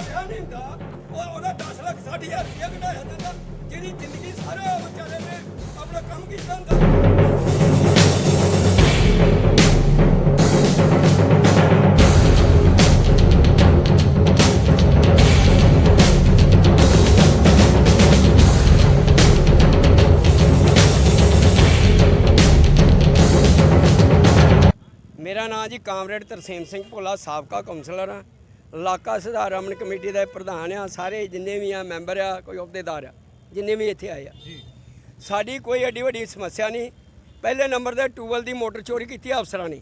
ਦਾ ਵਿਆਹ ਨਹੀਂ ਹੁੰਦਾ। ਉਹ ਉਹਦਾ 10 ਲੱਖ 60000 ਰੁਪਇਆ ਕਢਾਇਆ ਜਾਂਦਾ ਜਿਹੜੀ ਜ਼ਿੰਦਗੀ ਸਾਰਾ ਵਿਚਾਰੇ ਨੇ ਆਪਣਾ ਕੰਮ ਕੀਤਾ ਹੁੰਦਾ। ਮੇਰਾ ਨਾਮ ਜੀ ਕਾਮਰੇਡ ਤਰਸੇਮ ਸਿੰਘ ਭੋਲਾ, ਸਾਬਕਾ ਕਾਉਂਸਲਰ ਆ ਇਲਾਕਾ ਸੁਧਾਰ ਅਮਨ ਕਮੇਟੀ ਦਾ ਪ੍ਰਧਾਨ ਆ ਸਾਰੇ ਜਿੰਨੇ ਵੀ ਆ ਮੈਂਬਰ ਆ ਕੋਈ ਅਹੁਦੇਦਾਰ ਆ ਜਿੰਨੇ ਵੀ ਇੱਥੇ ਆਏ ਆ। ਜੀ। ਸਾਡੀ ਕੋਈ ਏਡੀ ਵੱਡੀ ਸਮੱਸਿਆ ਨਹੀਂ। ਪਹਿਲੇ ਨੰਬਰ ਤੇ ਟੂਬਲ ਦੀ ਮੋਟਰ ਚੋਰੀ ਕੀਤੀ ਅਫਸਰਾਂ ਨੇ।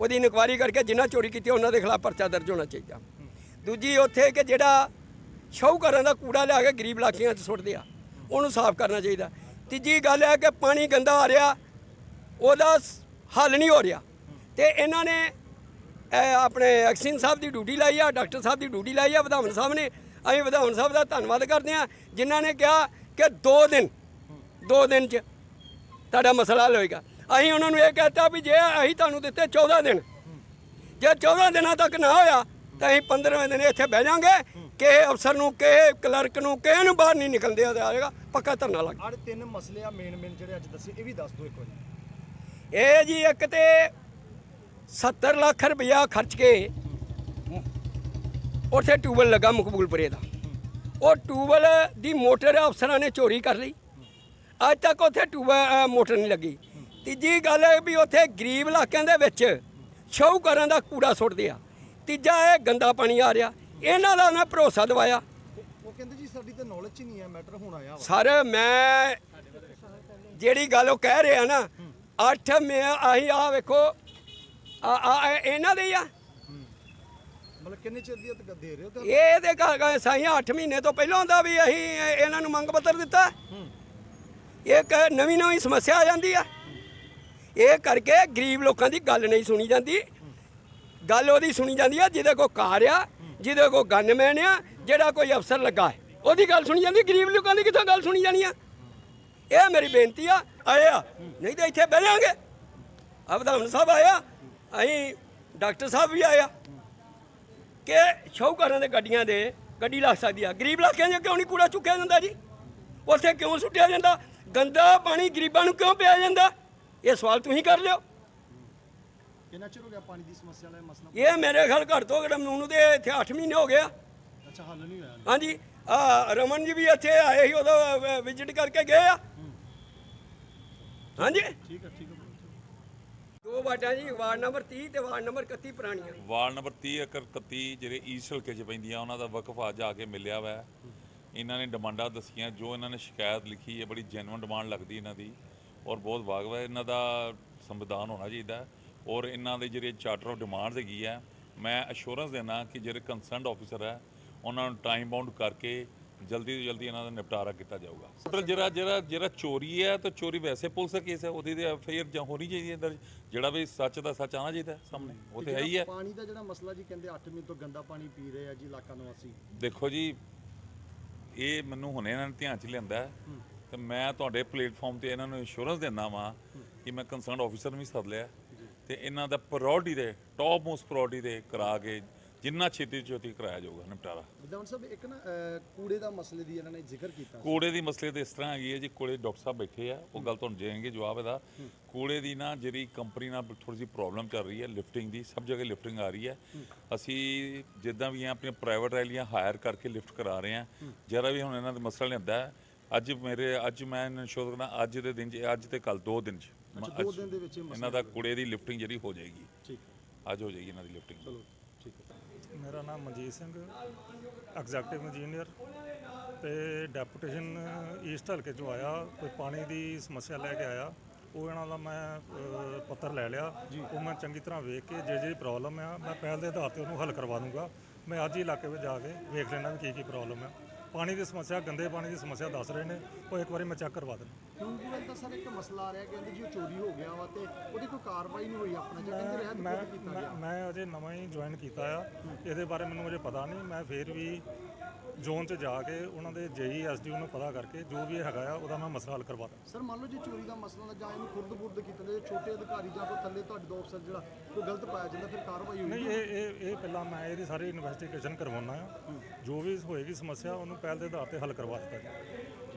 ਉਹਦੀ ਇਨਕੁਆਇਰੀ ਕਰਕੇ ਜਿਨ੍ਹਾਂ ਚੋਰੀ ਕੀਤੀ ਉਹਨਾਂ ਦੇ ਖਿਲਾਫ ਪਰਚਾ ਦਰਜ ਹੋਣਾ ਚਾਹੀਦਾ। ਦੂਜੀ ਉੱਥੇ ਕਿ ਜਿਹੜਾ ਸ਼ਾਹੂਕਾਰਾਂ ਦਾ ਕੂੜਾ ਲਿਆ ਕੇ ਗਰੀਬ ਇਲਾਕਿਆਂ 'ਚ ਸੁੱਟਦੇ ਆ ਉਹਨੂੰ ਸਾਫ਼ ਕਰਨਾ ਚਾਹੀਦਾ। ਤੀਜੀ ਗੱਲ ਹੈ ਕਿ ਪਾਣੀ ਗੰਦਾ ਆ ਰਿਹਾ ਉਹਦਾ ਹੱਲ ਨਹੀਂ ਹੋ ਰਿਹਾ। ਤੇ ਇਹਨਾਂ ਨੇ ਆਪਣੇ ਐਕਸਿਨ ਸਾਹਿਬ ਦੀ ਡਿਊਟੀ ਲਾਈ ਆ ਡਾਕਟਰ ਸਾਹਿਬ ਦੀ ਡਿਊਟੀ ਲਾਈ ਆ ਵਿਧਾਨ ਸਾਹਿਬ ਨੇ। ਅਸੀਂ ਵਿਧਾਨ ਸਾਹਿਬ ਦਾ ਧੰਨਵਾਦ ਕਰਦੇ ਆ ਜਿਨ੍ਹਾਂ ਨੇ ਕਿਹਾ ਕਿ 2 ਦਿਨ 2 ਦਿਨ ਚ ਤੁਹਾਡਾ ਮਸਲਾ ਹੱਲ ਹੋਏਗਾ। ਅਸੀਂ ਉਹਨਾਂ ਨੂੰ ਇਹ ਕਹਤਾ ਵੀ ਜੇ ਅਸੀਂ ਤੁਹਾਨੂੰ ਦਿੱਤੇ 14 ਦਿਨ ਜੇ 14 ਦਿਨਾਂ ਤੱਕ ਨਾ ਹੋਇਆ ਤਾਂ ਅਸੀਂ 15ਵੇਂ ਦਿਨ ਇੱਥੇ ਬਹਿ ਜਾਾਂਗੇ ਕਿ ਅਫਸਰ ਨੂੰ ਕਿ ਕਲਰਕ ਨੂੰ ਕਿਸੇ ਨੂੰ ਬਾਹਰ ਨਹੀਂ ਨਿਕਲਦੇ ਆ ਜਾਏਗਾ ਪੱਕਾ ਧਰਨਾ ਲੱਗ ਆਹ ਤਿੰਨ ਮਸਲੇ ਆ ਮੇਨ ਮੇਨ ਜਿਹੜੇ ਅੱਜ ਦੱਸੇ ਇਹ ਵੀ ਦੱਸ ਦਿਓ ਇੱਕ ਵਾਰੀ। ਇਹ ਜੀ ਇੱਕ ਤੇ 70 ਲੱਖ ਰੁਪਇਆ ਖਰਚ ਕੇ ਉੱਥੇ ਟਿਊਬਲ ਲੱਗਾ ਮਕਬੂਲਪੁਰੇ ਦਾ। ਉਹ ਟਿਊਬਲ ਦੀ ਮੋਟਰ ਅਫਸਰਾਂ ਨੇ ਚੋਰੀ ਕਰ ਲਈ। ਅੱਜ ਤੱਕ ਉੱਥੇ ਟਿਊਬਲ ਮੋਟਰ ਨਹੀਂ ਲੱਗੀ। ਤੀਜੀ ਗੱਲ ਹੈ ਵੀ ਉੱਥੇ ਗਰੀਬ ਇਲਾਕਿਆਂ ਦੇ ਵਿੱਚ ਸ਼ਾਹੂਕਾਰਾਂ ਦਾ ਕੂੜਾ ਸੁੱਟਦੇ ਆ। ਤੀਜਾ ਇਹ ਗੰਦਾ ਪਾਣੀ ਆ ਰਿਹਾ। ਇਹਨਾਂ ਦਾ ਉਹਨੇ ਭਰੋਸਾ ਦਿਵਾਇਆ। ਉਹ- ਕਹਿੰਦੇ ਜੀ ਸਾਡੀ ਤਾਂ ਨੌਲੇਜ ਹੀ ਨਹੀਂ ਹੈ ਮੈਟਰ ਹੁਣ ਆਇਆ ਸਰ ਮੈਂ ਜਿਹੜੀ ਗੱਲ ਉਹ ਕਹਿ ਰਿਹਾ ਨਾ ਅੱਠ ਮੈਂ ਆਹੀ ਆ ਵੇਖੋ ਆ ਆ ਇਹ ਇਹਨਾਂ ਦੇ ਹੀ ਆ। ਮਤਲਬ ਕਿੰਨੇ ਚਿਰ ਦੀ ਤੱਕ ਦੇ ਰਹੇ ਹੋ ਤਾਂ ਇਹ ਤੇ ਕਹ ਗਏ ਸਾਈ 8 ਮਹੀਨੇ ਤੋਂ ਪਹਿਲਾਂ ਦਾ ਵੀ ਅਸੀਂ ਇਹ- ਇਹਨਾਂ ਨੂੰ ਮੰਗ ਪੱਤਰ ਦਿੱਤਾ। ਇੱਕ ਨਵੀਂ ਨਵੀਂ ਸਮੱਸਿਆ ਆ ਜਾਂਦੀ ਆ। ਇਹ ਕਰਕੇ ਗਰੀਬ ਲੋਕਾਂ ਦੀ ਗੱਲ ਨਹੀਂ ਸੁਣੀ ਜਾਂਦੀ। ਗੱਲ ਉਹਦੀ ਸੁਣੀ ਜਾਂਦੀ ਆ ਜਿਹਦੇ ਕੋ ਕਾਰ ਆ ਜਿਹਦੇ ਕੋ ਗਨਮੈਨ ਆ ਜਿਹੜਾ ਕੋਈ ਅਫਸਰ ਲੱਗਾ ਹੈ। ਉਹਦੀ ਗੱਲ ਸੁਣੀ ਜਾਂਦੀ ਗਰੀਬ ਲੋਕਾਂ ਦੀ ਕਿੱਥੋਂ ਗੱਲ ਸੁਣੀ ਜਾਣੀ ਆ? ਇਹ ਮੇਰੀ ਬੇਨਤੀ ਆ ਆਏ ਆ ਨਹੀਂ ਤਾਂ ਇੱਥੇ ਬਹਿ ਜਾਾਂਗੇ। ਆ ਵਿਧਾਨ ਸਾਹਿਬ ਆਇਆ। ਅਸੀਂ ਡਾਕਟਰ ਸਾਹਿਬ ਵੀ ਆਇਆ ਕਿ ਸ਼ੌਹਕਾਰਾਂ ਦੇ ਗੱਡੀਆਂ ਦੇ ਗੱਡੀ ਲੱਗ ਸਕਦੀ ਆ। ਗਰੀਬ ਇਲਾਕਿਆਂ 'ਚ ਕਿਉਂ ਨਹੀਂ ਕੂੜਾ ਚੁੱਕਿਆ ਜਾਂਦਾ ਜੀ? ਉੱਥੇ ਕਿਉਂ ਸੁੱਟਿਆ ਜਾਂਦਾ? ਗੰਦਾ ਪਾਣੀ ਗਰੀਬਾਂ ਨੂੰ ਕਿਉਂ ਪਿਆ ਜਾਂਦਾ? ਇਹ ਸਵਾਲ ਤੁਸੀਂ ਕਰ ਲਿਓ। ਕਿੰਨਾ ਚਿਰ ਹੋ ਗਿਆ ਪਾਣੀ ਦੀ ਸਮੱਸਿਆ ਵਾਲਾ ਮਸਲਾ ਇਹ ਮੇਰੇ ਖਿਆਲ ਘੱਟ ਤੋਂ ਘੱਟ ਮੈਨੂੰ ਤੇ ਇੱਥੇ 8 ਮਹੀਨੇ ਹੋ ਗਏ ਆ। ਅੱਛਾ ਹੱਲ ਨਹੀਂ ਹੋਇਆ। ਹਾਂਜੀ ਆ ਰਮਨ ਜੀ ਵੀ ਇੱਥੇ ਆਏ ਸੀ ਉਦੋਂ ਵਿਜ਼ਿਟ ਕਰਕੇ ਗਏ ਆ। ਹਾਂਜੀ। ਠੀਕ ਹੈ ਠੀਕ ਹੈ ਦੋ ਵਾਰਡਾਂ ਜੀ, ਵਾਰਡ ਨੰਬਰ 30 ਤੇ ਵਾਰਡ ਨੰਬਰ 31 ਪੁਰਾਣੀਆਂ ਵਾਰਡ ਨੰਬਰ 30 ਏਕੜ 31 ਜਿਹੜੇ ਈਸਟ ਹਲਕੇ 'ਚ ਪੈਂਦੀਆਂ, ਉਹਨਾਂ ਦਾ ਵਕਫ ਅੱਜ ਆ ਕੇ ਮਿਲਿਆ ਵਾ। ਇਹਨਾਂ ਨੇ ਡਿਮਾਂਡਾਂ ਦੱਸੀਆਂ, ਜੋ ਇਹਨਾਂ ਨੇ ਸ਼ਿਕਾਇਤ ਲਿਖੀ ਹੈ, ਬੜੀ ਜੈਨੂਇਨ ਡਿਮਾਂਡ ਲੱਗਦੀ ਇਹਨਾਂ ਦੀ ਔਰ ਬਹੁਤ ਵਾਗਵਾ ਇਹਨਾਂ ਦਾ ਸੰਵਿਧਾਨ ਹੋਣਾ ਚਾਹੀਦਾ ਔਰ ਇਹਨਾਂ ਦੇ ਜਿਹੜੇ ਚਾਰਟਰ ਆਫ ਡਿਮਾਂਡਸ ਹੈਗੀ ਹੈ, ਮੈਂ ਅਸ਼ੋਰੈਂਸ ਦੇਣਾ ਕਿ ਜਿਹੜੇ ਕੰਸਰਨਡ ਆਫੀਸਰ ਹੈ, ਉਹਨਾਂ ਨੂੰ ਟਾਈਮ ਬਾਉਂਡ ਕਰਕੇ ਜਲਦੀ ਤੋਂ ਜਲਦੀ ਇਹਨਾਂ ਦਾ ਨਿਪਟਾਰਾ ਕੀਤਾ ਜਾਊਗਾ। ਟੋਟਲ ਜਿਹੜਾ ਜਿਹੜਾ ਜਿਹੜਾ ਚੋਰੀ ਹੈ ਤਾਂ ਚੋਰੀ ਵੈਸੇ ਪੁਲਿਸ ਦਾ ਕੇਸ ਹੈ ਉਹਦੀ ਤੇ ਐਫਆਈਆਰ ਜਾਂ ਹੋਣੀ ਚਾਹੀਦੀ ਹੈ ਦਰਜ ਜਿਹੜਾ ਵੀ ਸੱਚ ਦਾ ਸੱਚ ਆਣਾ ਚਾਹੀਦਾ ਹੈ ਸਾਹਮਣੇ ਉਹ ਤੇ ਹੈ ਹੀ ਹੈ ਪਾਣੀ ਦਾ ਜਿਹੜਾ ਮਸਲਾ ਜੀ ਕਹਿੰਦੇ 8 ਮਹੀਨੇ ਤੋਂ ਗੰਦਾ ਪਾਣੀ ਪੀ ਰਹੇ ਆ ਜੀ ਇਲਾਕਾ ਨਿਵਾਸੀ। ਦੇਖੋ ਜੀ ਇਹ ਮੈਨੂੰ ਹੁਣੇ ਇਹਨਾਂ ਨੇ ਧਿਆਨ ਚ ਲਿਆਂਦਾ ਹੈ ਤੇ ਮੈਂ ਤੁਹਾਡੇ ਪਲੇਟਫਾਰਮ ਤੇ ਇਹਨਾਂ ਨੂੰ ਇੰਸ਼ੋਰੈਂਸ ਦਿੰਦਾ ਵਾਂ ਕਿ ਮੈਂ ਕੰਸਰਨਡ ਆਫੀਸਰ ਨੂੰ ਵੀ ਸੱਦ ਲਿਆ ਤੇ ਇਹਨਾਂ ਦਾ ਪ੍ਰਾਇੋਰਟੀ ਦੇ ਟੌਪ ਮੋਸਟ ਪ੍ਰਾਇੋਰਟੀ ਦੇ ਕਰਾ ਕੇ ਜਿੰਨਾ ਛੇਤੀ ਛੇਤੀ ਕਰਾਇਆ ਜਾਊਗਾ ਨਿਪਟਾਰਾ। ਵਿਧਾਨ ਸਾਹਿਬ ਇੱਕ ਨਾ ਕੂੜੇ ਦਾ ਮਸਲੇ ਦੀ ਇਹਨਾਂ ਨੇ ਜ਼ਿਕਰ ਕੀਤਾ ਕੂੜੇ ਦੀ ਮਸਲੇ ਤੇ ਇਸ ਤਰ੍ਹਾਂ ਹੈਗੀ ਹੈ ਜੀ ਕੋਲੇ ਡਾਕਟਰ ਸਾਹਿਬ ਬੈਠੇ ਆ ਉਹ ਗੱਲ ਤੁਹਾਨੂੰ ਦੇਣਗੇ ਜਵਾਬ ਇਹਦਾ। ਕੂੜੇ ਦੀ ਨਾ ਜਿਹੜੀ ਕੰਪਨੀ ਨਾਲ ਥੋੜੀ ਜਿਹੀ ਪ੍ਰੋਬਲਮ ਚੱਲ ਰਹੀ ਹੈ ਲਿਫਟਿੰਗ ਦੀ ਸਭ ਜਗ੍ਹਾ ਲਿਫਟਿੰਗ ਆ ਰਹੀ ਹੈ। ਅਸੀਂ ਜਿੱਦਾਂ ਵੀ ਆ ਆਪਣੀਆਂ ਪ੍ਰਾਈਵੇਟ ਰੈਲੀਆਂ ਹਾਇਰ ਕਰਕੇ ਲਿਫਟ ਕਰਾ ਰਹੇ ਆ ਜਿਹੜਾ ਵੀ ਹੁਣ ਇਹਨਾਂ ਦਾ ਮਸਲਾ ਲਿਆਂਦਾ ਹੈ, ਅੱਜ ਮੇਰੇ ਅੱਜ ਮੈਂ ਇਨਸ਼ੋਰ ਕਰਨਾ ਅੱਜ ਦੇ ਦਿਨ 'ਚ ਅੱਜ ਤੇ ਕੱਲ ਦੋ ਦਿਨ 'ਚ। ਦੋ ਦਿਨ ਦੇ ਵਿੱਚ ਇਹਨਾਂ ਦਾ ਕੂੜੇ ਦੀ ਲਿਫਟਿੰਗ ਜਿਹੜੀ ਹੋ ਜਾਏਗੀ। ਠੀਕ ਅੱਜ ਹੋ ਜਾਏਗੀ ਇਹਨਾਂ ਦੀ ਲਿਫਟਿੰਗ। ਚਲੋ। ਮੇਰਾ ਨਾਮ ਮਨਜੀਤ ਸਿੰਘ ਐਗਜ਼ੈਕਟਿਵ ਇੰਜੀਨੀਅਰ ਤੇ ਡੈਪੂਟੇਸ਼ਨ ਈਸਟ ਹਲਕੇ ਚੋਂ ਆਇਆ ਕੋਈ ਪਾਣੀ ਦੀ ਸਮੱਸਿਆ ਲੈ ਕੇ ਆਇਆ। ਉਹ ਇਹਨਾਂ ਦਾ ਮੈਂ ਅ, ਪੱਤਰ ਲੈ ਲਿਆ। ਉਹ ਮੈਂ ਚੰਗੀ ਤਰ੍ਹਾਂ ਵੇਖ ਕੇ ਜੇ ਜਿਹੜੀ ਪ੍ਰੋਬਲਮ ਆ ਮੈਂ ਪਹਿਲ ਦੇ ਆਧਾਰ ਤੇ ਉਹਨੂੰ ਹੱਲ ਕਰਵਾ ਦੂੰਗਾ। ਮੈਂ ਅੱਜ ਹੀ ਇਲਾਕੇ ਵਿੱਚ ਜਾ ਕੇ ਵੇਖ ਲੈਣਾ ਵੀ ਕੀ ਕੀ ਪ੍ਰੋਬਲਮ ਹੈ ਪਾਣੀ ਦੀ ਸਮੱਸਿਆ ਗੰਦੇ ਪਾਣੀ ਦੀ ਸਮੱਸਿਆ ਦੱਸ ਰਹੇ ਨੇ। ਉਹ ਇੱਕ ਵਾਰੀ ਮੈਂ ਚੈੱਕ ਕਰਵਾ ਦੇਣਾ ਟਿਊਬਵੈਲ ਤਾਂ ਸਰ ਇੱਕ ਮਸਲਾ ਆ ਰਿਹਾ ਕਹਿੰਦੇ ਜੀ ਉਹ ਚੋਰੀ ਹੋ ਗਿਆ ਵਾ ਤੇ ਉਹਦੀ ਕੋਈ ਕਾਰਵਾਈ ਨਹੀਂ ਹੋਈ ਆਪਣਾ ਜਾਂ ਕਹਿੰਦੇ ਰਹਿਤ ਮੈਂ ਕੀਤਾ ਮੈਂ- ਗਿਆ ਮੈਂ ਅਜੇ ਨਵਾਂ ਹੀ ਜੁਆਇਨ ਕੀਤਾ ਆ। ਇਹਦੇ ਬਾਰੇ ਮੈਨੂੰ ਅਜੇ ਪਤਾ ਨਹੀਂ। ਮੈਂ ਫੇਰ ਵੀ ਜ਼ੋਨ 'ਚ ਜਾ ਕੇ ਉਹਨਾਂ ਦੇ ਜੇਈ ਐਸਡੀਓ ਨੂੰ ਪਤਾ ਕਰਕੇ ਜੋ ਵੀ ਹੈਗਾ ਆ ਉਹਦਾ ਮੈਂ ਮਸਲਾ ਹੱਲ ਕਰਵਾ ਦਾਂ ਸਰ ਮੰਨ ਲਓ ਜੇ ਚੋਰੀ ਦਾ ਮਸਲਾ ਨਾ ਜਾਂ ਇਹਨੂੰ ਖੁਰਦ-ਬੁਰਦ ਕੀਤਾ ਜਾਏ ਛੋਟੇ ਅਧਿਕਾਰੀ ਜਾਂ ਕੋਈ ਥੱਲੇ ਤੁਹਾਡੇ ਦੋ ਅਫਸਰ ਜਿਹੜਾ ਕੋਈ ਗਲਤ ਪਾਇਆ ਜਾਂਦਾ ਫਿਰ ਕਾਰਵਾਈ ਹੋਈ ਨਹੀਂ ਇਹ ਇਹ ਇਹ ਪਹਿਲਾਂ ਮੈਂ ਇਹਦੀ ਸਾਰੀ ਇਨਵੈਸਟੀਗੇਸ਼ਨ ਕਰਵਾਉਣਾ ਆ। ਜੋ ਵੀ ਹੋਏਗੀ ਸਮੱਸਿਆ ਉਹਨੂੰ ਪਹਿਲ ਦੇ ਆਧਾਰ ਤੇ ਹੱਲ ਕਰਵਾ ਦਿੱਤਾ ਜਾਏ